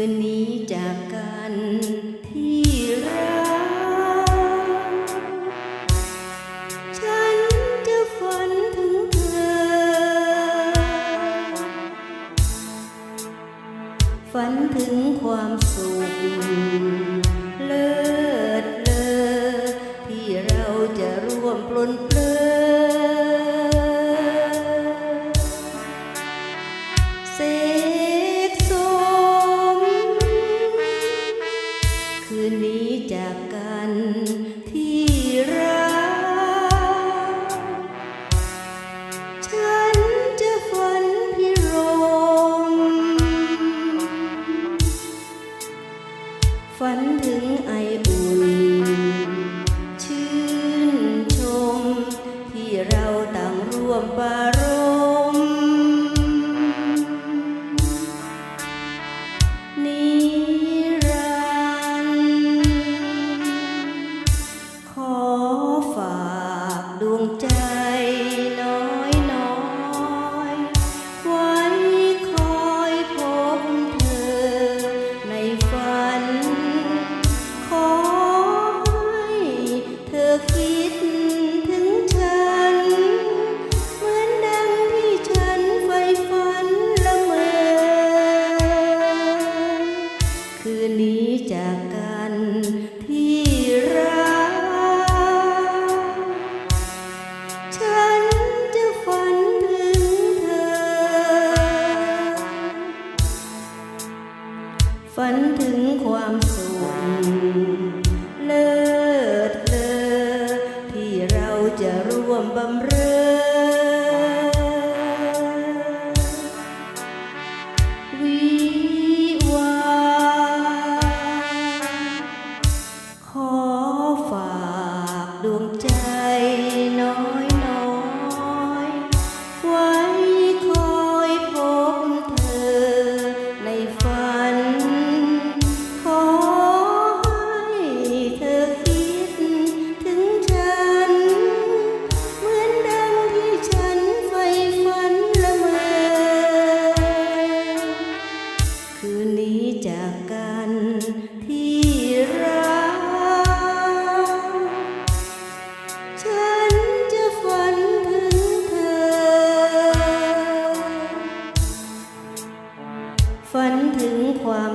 ืนนี้จากกันที่รัก ฉันจะฝันถึงเธอ ฝันถึงความสุขเลิศเลอที่เราจะร่วมปลนเปล ฝันถึงไออุ่น ชื่นชม ที่เราต่างร่วมปรารมนิรันดร์ขอฝากดวงใจ นี้จากกันที่รัก ฉันจะฝันถึงเธอ ฝันถึงความสุข จากกันที่รัก ฉันจะฝันถึงเธอ ฝันถึงความ